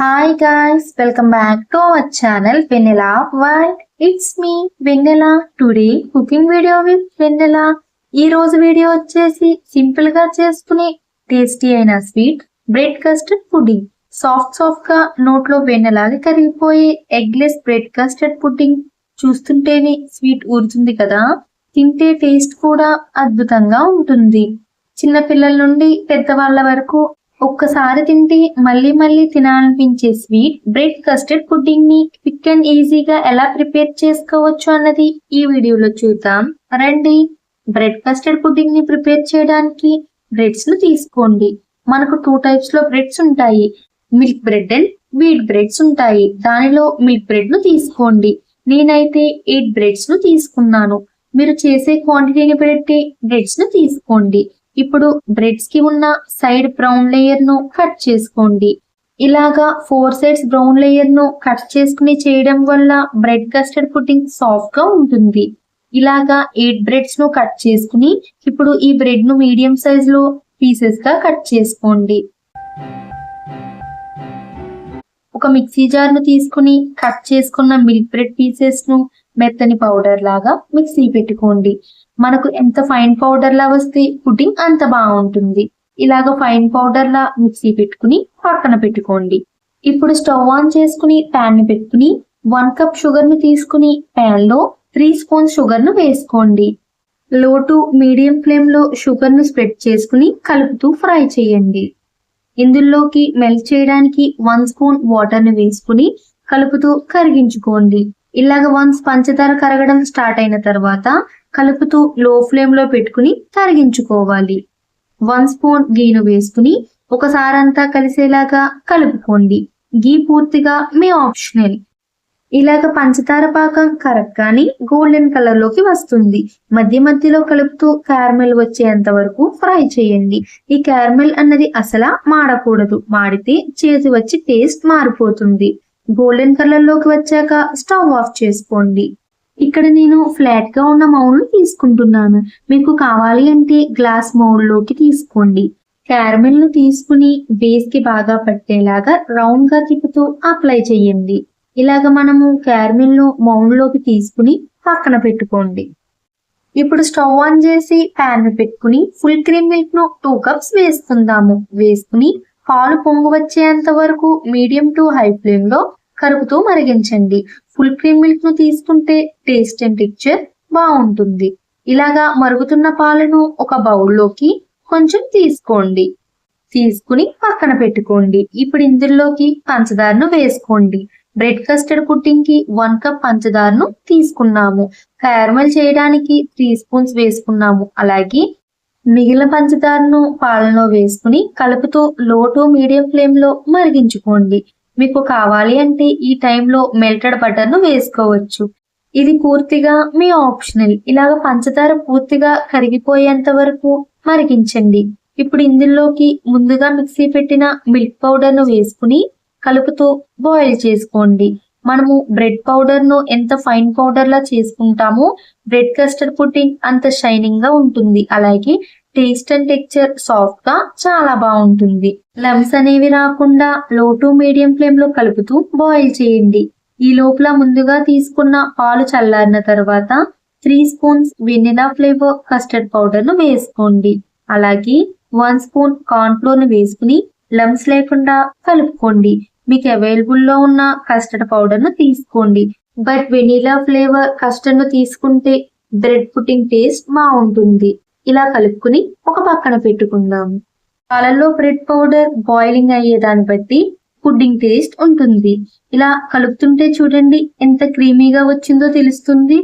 Hi guys welcome back to our channel Vennela world it's me Vennela today cooking video with Vennela ఈ రోజు video వచ్చేసి సింపుల్గా చేసుకునే tasty అయిన sweet bread custard pudding soft సాఫ్ట్గా నోట్లో వెన్నెలాగా కరిగిపోయే ఎగ్లెస్ బ్రెడ్ కస్టర్డ్ పుడ్డింగ్ చూస్తుంటేనే స్వీట్ ఊరుతుంది కదా? తింటే టేస్ట్ కూడా అద్భుతంగా ఉంటుంది. చిన్న పిల్లల నుండి పెద్దవాళ్ళ వరకు ఒక్కసారి తింటే మళ్ళీ మళ్ళీ తినాలనిపించే స్వీట్ బ్రెడ్ కస్టర్డ్ పుడ్డింగ్ని క్విక్ అండ్ ఈజీగా ఎలా ప్రిపేర్ చేసుకోవచ్చు అన్నది ఈ వీడియోలో చూద్దాం. రండి. బ్రెడ్ కస్టర్డ్ పుడ్డింగ్ని ప్రిపేర్ చేయడానికి బ్రెడ్స్ను తీసుకోండి. మనకు టూ టైప్స్లో బ్రెడ్స్ ఉంటాయి. Milk bread and wheat breads ఉంటాయి. దానిలో మిల్క్ బ్రెడ్ను తీసుకోండి. నేనైతే ఎయిట్ బ్రెడ్స్ను తీసుకున్నాను. మీరు చేసే క్వాంటిటీని బట్టి బ్రెడ్స్ను తీసుకోండి. ఇప్పుడు బ్రెడ్స్కి ఉన్న సైడ్ బ్రౌన్ లేయర్ను కట్ చేసుకోండి. ఇలాగా ఫోర్ సైడ్స్ బ్రౌన్ లేయర్ను కట్ చేసుకుని చేయడం వల్ల బ్రెడ్ కస్టర్డ్ పుడ్డింగ్ సాఫ్ట్గా ఉంటుంది. ఇలాగా ఎయిట్ బ్రెడ్స్ను కట్ చేసుకుని ఇప్పుడు ఈ బ్రెడ్ను మీడియం సైజ్లో పీసెస్గా కట్ చేసుకోండి. ఒక మిక్సీ జార్ను తీసుకుని కట్ చేసుకున్న మిల్క్ బ్రెడ్ పీసెస్ను మెత్తని పౌడర్ లాగా మిక్సీ పెట్టుకోండి. మనకు ఎంత ఫైన్ పౌడర్ లా వస్తే పుడ్డింగ్ అంత బాగుంటుంది. ఇలాగ ఫైన్ పౌడర్ లా మిక్సీ పెట్టుకుని పక్కన పెట్టుకోండి. ఇప్పుడు స్టవ్ ఆన్ చేసుకుని ప్యాన్ని పెట్టుకుని వన్ కప్ షుగర్ని తీసుకుని ప్యాన్లో త్రీ స్పూన్ షుగర్ను వేసుకోండి. లో టు మీడియం ఫ్లేమ్లో షుగర్ను స్ప్రెడ్ చేసుకుని కలుపుతూ ఫ్రై చేయండి. ఇందులోకి మెల్ట్ చేయడానికి వన్ స్పూన్ వాటర్ను వేసుకుని కలుపుతూ కరిగించుకోండి. ఇలాగ వన్స్ పంచదార కరగడం స్టార్ట్ అయిన తర్వాత కలుపుతూ లో ఫ్లేమ్లో పెట్టుకుని కరిగించుకోవాలి వన్ స్పూన్ గీను వేసుకుని ఒకసారి అంతా కలిసేలాగా కలుపుకోండి. గీ పూర్తిగా మీ ఆప్షనల్ ఇలాగ పంచదార పాకం కరగ్గానే గోల్డెన్ కలర్లోకి వస్తుంది. మధ్య మధ్యలో కలుపుతూ క్యారమెల్ వచ్చేంత వరకు ఫ్రై చేయండి. ఈ క్యారమెల్ అన్నది అసలు మాడకూడదు. మాడితే చేతి వచ్చి టేస్ట్ మారిపోతుంది. గోల్డెన్ కలర్లోకి వచ్చాక స్టవ్ ఆఫ్ చేసుకోండి. ఇక్కడ నేను ఫ్లాట్గా ఉన్న మౌల్డ్ తీసుకుంటున్నాను. మీకు కావాలి అంటే గ్లాస్ మౌల్డ్లోకి తీసుకోండి. క్యారమెల్ను తీసుకుని బేస్కి బాగా పట్టేలాగా రౌండ్గా తిప్పుతూ అప్లై చేయండి. ఇలాగ మనము క్యారమెల్ను మౌండ్లోకి తీసుకుని పక్కన పెట్టుకోండి. ఇప్పుడు స్టవ్ ఆన్ చేసి ప్యాన్ పెట్టుకుని ఫుల్ క్రీమ్ మిల్క్ను టూ కప్స్ వేసుకుందాము. వేసుకుని పాలు పొంగు వచ్చేంత వరకు మీడియం టు హై ఫ్లేమ్లో కలుపుతూ మరిగించండి. ఫుల్ క్రీమ్ మిల్క్ను తీసుకుంటే టేస్ట్ అండ్ టెక్చర్ బాగుంటుంది. ఇలాగా మరుగుతున్న పాలను ఒక బౌల్లోకి కొంచెం తీసుకోండి. తీసుకుని పక్కన పెట్టుకోండి. ఇప్పుడు ఇందులోకి పంచదారను వేసుకోండి. బ్రెడ్ కస్టర్డ్ పుడ్డింగ్కి వన్ కప్ పంచదారను తీసుకున్నాము. క్యారమల్ చేయడానికి త్రీ స్పూన్స్ వేసుకున్నాము. అలాగే మిగిలిన పంచదారను పాలలో వేసుకుని కలుపుతూ లో టు మీడియం ఫ్లేమ్లో మరిగించుకోండి. మీకు కావాలి అంటే ఈ టైంలో మెల్టెడ్ బటర్ను వేసుకోవచ్చు. ఇది పూర్తిగా మీ ఆప్షనల్. ఇలాగ పంచదార పూర్తిగా కరిగిపోయేంత వరకు మరిగించండి. ఇప్పుడు ఇందులోకి ముందుగా మిక్సీ పెట్టిన మిల్క్ పౌడర్ను వేసుకుని కలుపుతూ బాయిల్ చేసుకోండి. మనము బ్రెడ్ పౌడర్ను ఎంత ఫైన్ పౌడర్ లా చేసుకుంటామో బ్రెడ్ కస్టర్డ్ పుడ్డింగ్ అంత షైనింగ్గా ఉంటుంది. అలాగే టేస్ట్ అండ్ టెక్చర్ సాఫ్ట్గా చాలా బాగుంటుంది. లమ్స్ అనేవి రాకుండా లో టు మీడియం ఫ్లేమ్లో కలుపుతూ బాయిల్ చేయండి. ఈ లోపల ముందుగా తీసుకున్న పాలు చల్లారిన తర్వాత three spoons vanilla flavour custard పౌడర్ను వేసుకోండి. అలాగే వన్ స్పూన్ కార్న్ ఫ్లోర్ను వేసుకుని లమ్స్ లేకుండా కలుపుకోండి. మీకు అవైలబుల్లో ఉన్న కస్టర్డ్ పౌడర్ను తీసుకోండి. బట్ వెనీలా ఫ్లేవర్ కస్టర్డ్ను తీసుకుంటే బ్రెడ్ పుట్టింగ్ టేస్ట్ బాగుంటుంది. ఇలా కలుపుకుని ఒక పక్కన పెట్టుకుందాము పాలల్లో బ్రెడ్ పౌడర్ బాయిలింగ్ అయ్యే దాన్ని బట్టి పుడ్డింగ్ టేస్ట్ ఉంటుంది. ఇలా కలుపుతుంటే చూడండి ఎంత క్రీమీగా వచ్చిందో తెలుస్తుంది.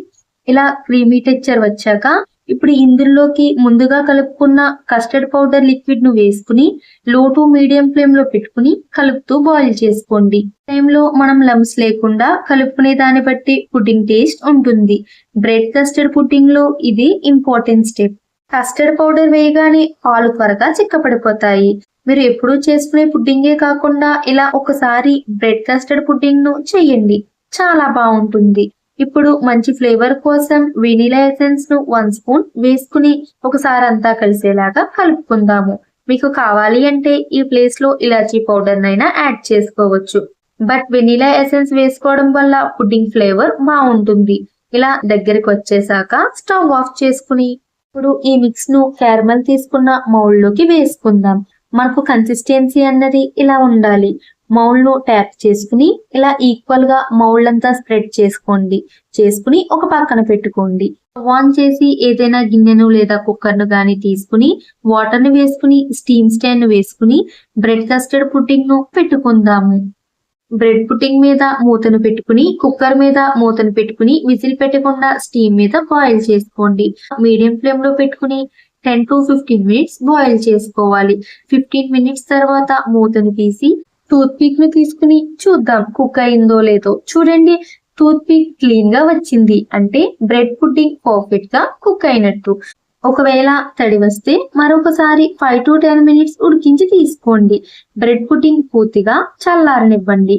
ఇలా క్రీమీ టెక్చర్ వచ్చాక ఇప్పుడు ఇందులోకి ముందుగా కలుపుకున్న కస్టర్డ్ పౌడర్ లిక్విడ్ను వేసుకుని లో టు మీడియం ఫ్లేమ్లో పెట్టుకుని కలుపుతూ బాయిల్ చేసుకోండి. టైంలో మనం లమ్స్ లేకుండా కలుపుకునే దాన్ని బట్టి పుడ్డింగ్ టేస్ట్ ఉంటుంది. బ్రెడ్ కస్టర్డ్ పుడ్డింగ్లో ఇది ఇంపార్టెంట్ స్టెప్ కస్టర్డ్ పౌడర్ వేయగానే పాలు త్వరగా చిక్కపడిపోతాయి మీరు ఎప్పుడూ చేసుకునే పుడ్డింగే కాకుండా ఇలా ఒకసారి బ్రెడ్ కస్టర్డ్ పుడ్డింగ్ను చెయ్యండి చాలా బాగుంటుంది. ఇప్పుడు మంచి ఫ్లేవర్ కోసం వెనీలా ఎసెన్స్ను వన్ స్పూన్ వేసుకుని ఒకసారి అంతా కలిసేలాగా కలుపుకుందాము. మీకు కావాలి అంటే ఈ ప్లేస్లో ఇలాచీ పౌడర్ నైనా యాడ్ చేసుకోవచ్చు. బట్ వెనీలా ఎసెన్స్ వేసుకోవడం వల్ల పుడ్డింగ్ ఫ్లేవర్ బాగుంటుంది. ఇలా దగ్గరికి వచ్చేసాక స్టవ్ ఆఫ్ చేసుకుని ఇప్పుడు ఈ మిక్స్ను క్యారమల్ తీసుకున్న మౌల్డ్లోకి వేసుకుందాం. మనకు కన్సిస్టెన్సీ అన్నది ఇలా ఉండాలి. మౌల్డ్ను ట్యాప్ చేసుకుని ఇలా ఈక్వల్గా మౌల్డ్ అంతా స్ప్రెడ్ చేసుకోండి. చేసుకుని ఒక పక్కన పెట్టుకోండి. ఆన్ చేసి ఏదైనా గిన్నెను లేదా కుక్కర్ను గాని తీసుకుని వాటర్ వేసుకుని స్టీమ్ స్టాండ్ వేసుకుని బ్రెడ్ కస్టర్డ్ పుడ్డింగ్ను పెట్టుకుందాము. బ్రెడ్ పుడ్డింగ్ మీద మూతను పెట్టుకుని కుక్కర్ మీద మూతను పెట్టుకుని విజిల్ పెట్టకుండా స్టీమ్ మీద బాయిల్ చేసుకోండి. మీడియం ఫ్లేమ్లో పెట్టుకుని ten to fifteen minutes boil చేసుకోవాలి. ఫిఫ్టీన్ మినిట్స్ తర్వాత మూతను తీసి టూత్ పిక్ను తీసుకుని చూద్దాం కుక్ అయిందో లేదో. చూడండి టూత్ పిక్ క్లీన్గా వచ్చింది. అంటే బ్రెడ్ పుడ్డింగ్ పర్ఫెక్ట్గా కుక్ అయినట్టు. ఒకవేళ తడి వస్తే మరొకసారి ఫైవ్ టు టెన్ మినిట్స్ ఉడికించి తీసుకోండి. బ్రెడ్ పుడ్డింగ్ పూర్తిగా చల్లారనివ్వండి.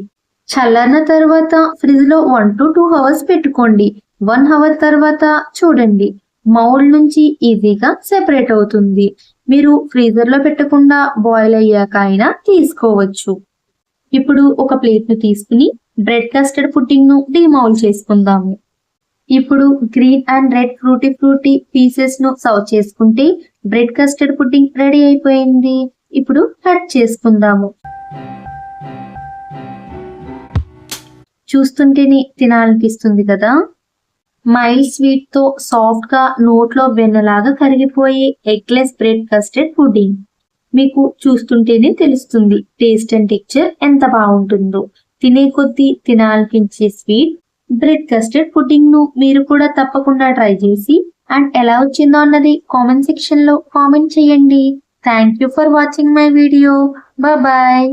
చల్లారిన తర్వాత ఫ్రిడ్జ్లో వన్ టు టూ అవర్స్ పెట్టుకోండి. వన్ అవర్ తర్వాత చూడండి మౌల్డ్ నుంచి ఈజీగా సెపరేట్ అవుతుంది. మీరు ఫ్రీజర్లో పెట్టకుండా బాయిల్ అయ్యాక అయినా తీసుకోవచ్చు. ఇప్పుడు ఒక ప్లేట్ను తీసుకుని బ్రెడ్ కస్టర్డ్ పుడ్డింగ్ను డిమౌల్ చేసుకుందాము. ఇప్పుడు green and red fruity fruity పీసెస్ను serve చేసుకుంటే బ్రెడ్ కస్టర్డ్ పుడ్డింగ్ రెడీ అయిపోయింది. ఇప్పుడు కట్ చేసుకుందాము. చూస్తుంటేనే తినాలనిపిస్తుంది కదా? మైల్డ్ స్వీట్తో సాఫ్ట్గా నోట్లో వెన్నలాగా కరిగిపోయే ఎగ్లెస్ బ్రెడ్ కస్టర్డ్ పుడ్డింగ్. మీకు చూస్తుంటేనే తెలుస్తుంది. టేస్ట్ అండ్ టెక్చర్ ఎంత బాగుంటుందో. తినే కొద్దీ తినాలనిపించే స్వీట్ బ్రెడ్ కస్టర్డ్ పుడ్డింగ్ను మీరు కూడా తప్పకుండా ట్రై చేసి అండ్ ఎలా వచ్చిందో అన్నది కామెంట్ సెక్షన్లో కామెంట్ చేయండి. Thank you for watching my video bye